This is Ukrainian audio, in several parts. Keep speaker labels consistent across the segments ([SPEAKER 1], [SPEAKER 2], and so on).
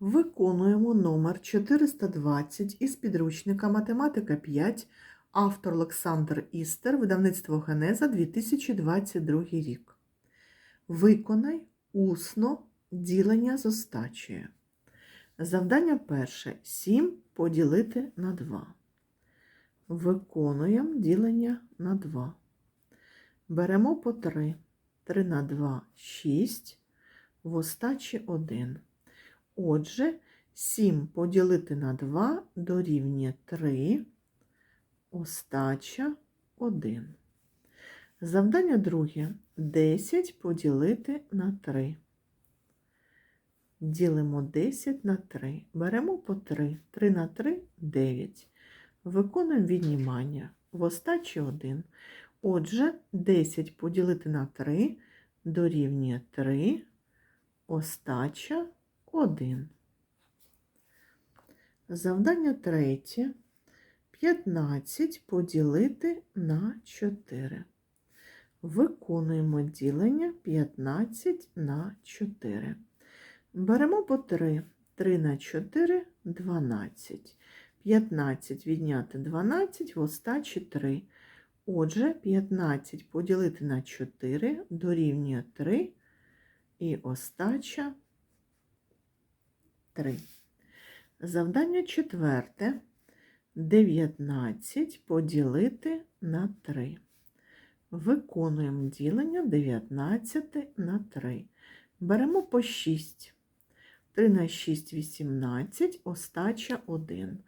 [SPEAKER 1] Виконуємо номер 420 із підручника Математика 5, автор Олександр Істер, видавництво Генеза 2022 рік. Виконай усно ділення з остачею. Завдання перше 7 поділити на 2. Виконуємо ділення на 2. Беремо по 3. 3 на 2 – 6, в остачі 1. Отже, 7 поділити на 2 дорівнює 3, остача 1. Завдання друге. 10 поділити на 3. Ділимо 10 на 3. Беремо по 3. 3 на 3 – 9. Виконуємо віднімання. В остачі 1. Отже, 10 поділити на 3 дорівнює 3, остача 1. Завдання третє. 15 поділити на 4. Виконуємо ділення 15 на 4. Беремо по 3. 3 на 4 – 12. 15 відняти 12 в остачі 3. Отже, 15 поділити на 4 дорівнює 3 і остача 3. Завдання четверте. 19 поділити на 3. Виконуємо ділення 19 на 3. Беремо по 6. 3 на 6 – 18, остача 1.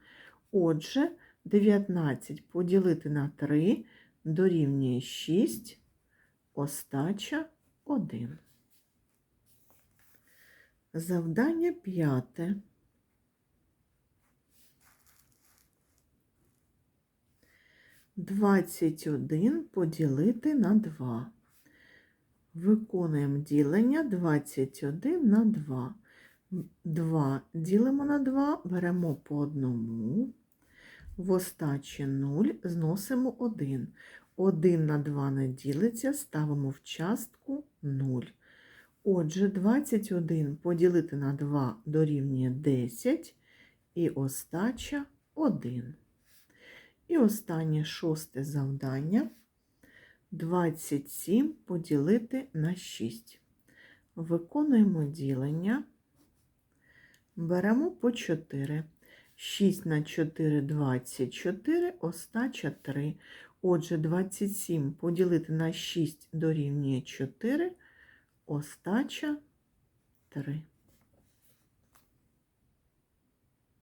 [SPEAKER 1] Отже, 19 поділити на 3 дорівнює 6, остача 1. Завдання п'яте. Двадцять один поділити на 2. Виконуємо ділення 21 на 2. 2 ділимо на 2, беремо по одному. В остачі 0 зносимо 1. 1 на 2 не ділиться, ставимо в частку 0. Отже, 21 поділити на 2 дорівнює 10 і остача 1. І останнє шосте завдання 27 поділити на 6. Виконуємо ділення. Беремо по 4. 6 на 4 – 24, остача 3. Отже, 27 поділити на 6 дорівнює 4, остача 3.